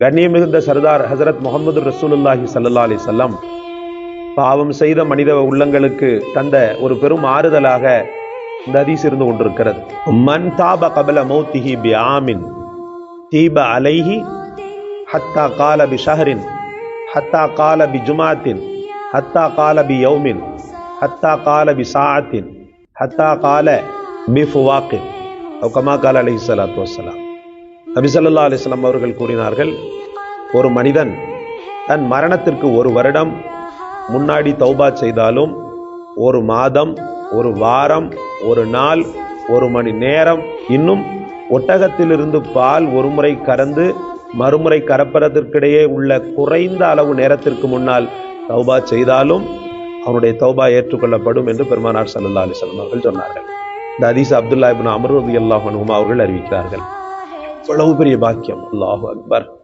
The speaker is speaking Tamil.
கண்ணியம் மிகுந்த சர்தார் ஹசரத் முகமது ரசூலுல்லாஹி சல்லா அலி சொல்லம் பாவம் செய்த மனித உள்ளங்களுக்கு தந்த ஒரு பெரும் ஆறுதலாக இந்த அதிஸ் இருந்து கொண்டிருக்கிறது. மன் தாப கபல மௌத்திஹி பி ஆமின் தீப அலைஹி ஹத்தா கால பி ஷஹரின் ஹத்தா கால பி ஜுமாத்தின் ஹத்தா கால பி யௌமின் ஹத்தா கால பி சாத்தின் ஹத்தா கால பி ஃபுவாக்கின். கமா கால அலைஹி சலாத்து வசலாம் நபிசல்லா அலிஸ்லாம் அவர்கள் கூறினார்கள் ஒரு மனிதன் தன் மரணத்திற்கு ஒரு வருடம் முன்னாடி தௌபா செய்தாலும் ஒரு மாதம் ஒரு வாரம் ஒரு நாள் ஒரு மணி நேரம் இன்னும் ஒட்டகத்திலிருந்து பால் ஒரு முறை கறந்து மறுமுறை கறப்பதற்கிடையே உள்ள குறைந்த அளவு நேரத்திற்கு முன்னால் தௌபா செய்தாலும் அவனுடைய தௌபா ஏற்றுக்கொள்ளப்படும் என்று பெருமானார் சல்லா அலிஸ்லாம் அவர்கள் சொன்னார்கள். இந்த அதீஸ் அப்துல்லா இபின் அமருதி அல்லாஹ் அவர்கள் அறிவிக்கிறார்கள். இவ்வளவு பெரிய பாக்கியம். அல்லாஹு அக்பர்.